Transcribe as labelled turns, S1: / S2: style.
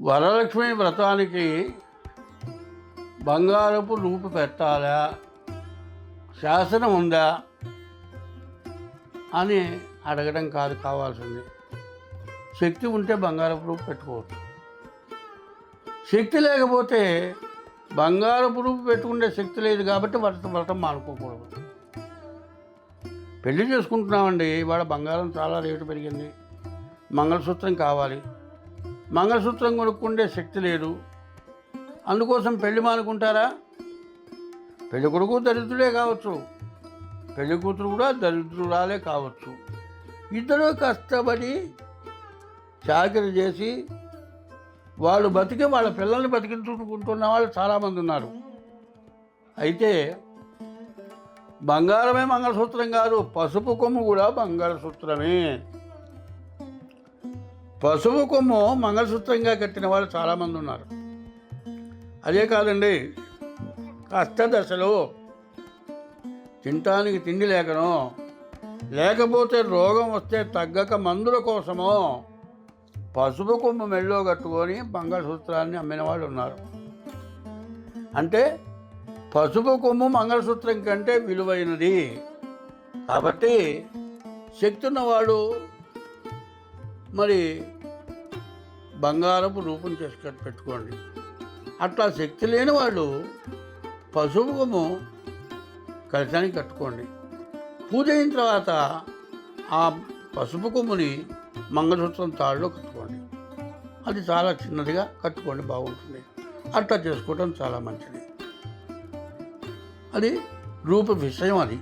S1: వరలక్ష్మి వ్రతానికి బంగారపు రూపు పెట్టాలా? శాసనం ఉందా? అని అడగడం కాదు కావాల్సింది. శక్తి ఉంటే బంగారపు రూపు పెట్టుకోవచ్చు. శక్తి లేకపోతే బంగారపు రూపు పెట్టుకునే శక్తి లేదు కాబట్టి వ్రతం వ్రతం మానుకోకూడదు. పెళ్ళి చేసుకుంటున్నామండి ఇవాళ బంగారం చాలా రేటు పెరిగింది. మంగళసూత్రం కావాలి. మంగళసూత్రం కొనుక్కుండే శక్తి లేదు. అందుకోసం పెళ్ళి మానుకుంటారా? పెళ్ళి కొడుకు దరిద్రుడే కావచ్చు. పెళ్ళి కూతురు కూడా దరిద్రురాలే కావచ్చు. ఇద్దరు కష్టపడి చాకరీ చేసి వాళ్ళు బతికి వాళ్ళ పిల్లల్ని బతికించుకుంటున్న వాళ్ళు చాలామంది ఉన్నారు. అయితే బంగారమే మంగళసూత్రం కాదు పసుపు కొమ్ము కూడా మంగళసూత్రమే. పసుపు కొమ్ము మంగళసూత్రంగా కట్టిన వాళ్ళు చాలామంది ఉన్నారు. అదే కాదండి కష్ట దశలో తినటానికి తిండి లేకనో లేకపోతే రోగం వస్తే తగ్గక మందుల కోసమో పసుపు కొమ్ము మెళ్ళో కట్టుకొని మంగళసూత్రాన్ని అమ్మిన వాళ్ళు ఉన్నారు. అంటే పసుపు కొమ్ము మంగళసూత్రం కంటే విలువైనది. కాబట్టి శక్తి ఉన్నవాడు మరి బంగారపు రూపం చేసుకొని పెట్టుకోండి. అట్లా శక్తి లేని వాళ్ళు పసుపు కొమ్ము కలశానికి కట్టుకోండి. పూజ అయిన తర్వాత ఆ పసుపు కొమ్ముని మంగళసూత్రం తాడులో కట్టుకోండి. అది చాలా చిన్నదిగా కట్టుకోండి బాగుంటుంది. అట్లా చేసుకోవడం చాలా మంచిది. అది రూప విషయం అది.